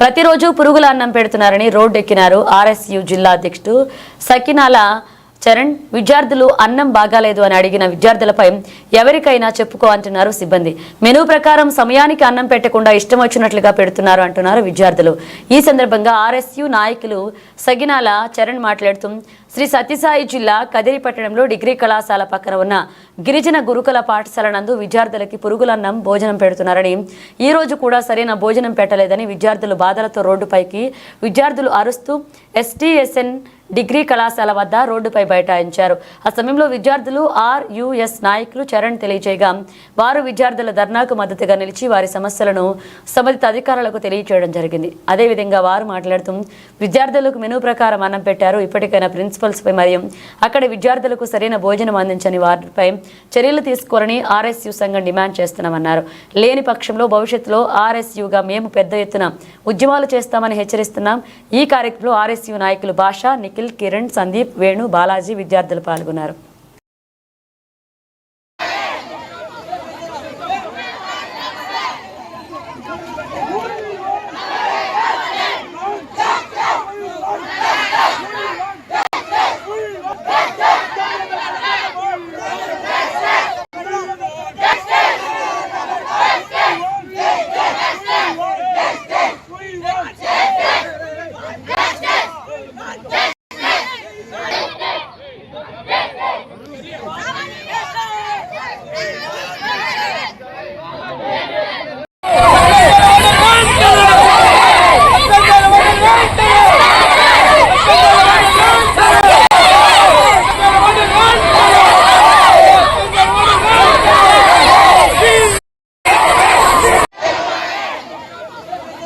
ప్రతిరోజు పురుగుల అన్నం పెడుతున్నారని రోడ్డెక్కినారు ఆర్ఎస్యు జిల్లా అధ్యక్షుడు సకినాల చరణ్. విద్యార్థులు అన్నం బాగాలేదు అని అడిగిన విద్యార్థులపై ఎవరికైనా చెప్పుకో అంటున్నారు సిబ్బంది. మెనూ ప్రకారం సమయానికి అన్నం పెట్టకుండా ఇష్టం వచ్చినట్లుగా పెడుతున్నారు అంటున్నారు విద్యార్థులు. ఈ సందర్భంగా ఆర్ఎస్యు నాయకులు సగినాల చరణ్ మాట్లాడుతూ శ్రీ సత్యసాయి జిల్లా కదిరి పట్టణంలో డిగ్రీ కళాశాల పక్కన ఉన్న గిరిజన గురుకుల పాఠశాల నందు విద్యార్థులకి పురుగులన్నం భోజనం పెడుతున్నారని ఈ రోజు కూడా సరైన భోజనం పెట్టలేదని విద్యార్థులు బాధలతో రోడ్డుపైకి విద్యార్థులు అరుస్తూ ఎస్టీఎస్ఎన్ డిగ్రీ కళాశాల వద్ద రోడ్డుపై బైఠాయించారు. ఆ సమయంలో విద్యార్థులు ఆర్యుఎస్ నాయకులు చరణ్ తెలియజేయగా వారు విద్యార్థుల ధర్నాకు మద్దతుగా నిలిచి వారి సమస్యలను సంబంధిత అధికారులకు తెలియజేయడం జరిగింది. అదేవిధంగా వారు మాట్లాడుతూ విద్యార్థులకు మెనూ ప్రకారం అన్నం పెట్టారు. ఇప్పటికైనా ప్రిన్సిపల్ ప్రిన్సిపల్స్పై మరియు అక్కడ విద్యార్థులకు సరైన భోజనం అందించని వారిపై చర్యలు తీసుకోరని ఆర్ఎస్యు సంఘం డిమాండ్ చేస్తున్నామన్నారు. లేని పక్షంలో భవిష్యత్తులో ఆర్ఎస్యుగా మేము పెద్ద ఎత్తున ఉద్యమాలు చేస్తామని హెచ్చరిస్తున్నాం. ఈ కార్యక్రమంలో ఆర్ఎస్యు నాయకులు భాష నిఖిల్ కిరణ్ సందీప్ వేణు బాలాజీ విద్యార్థులు పాల్గొన్నారు.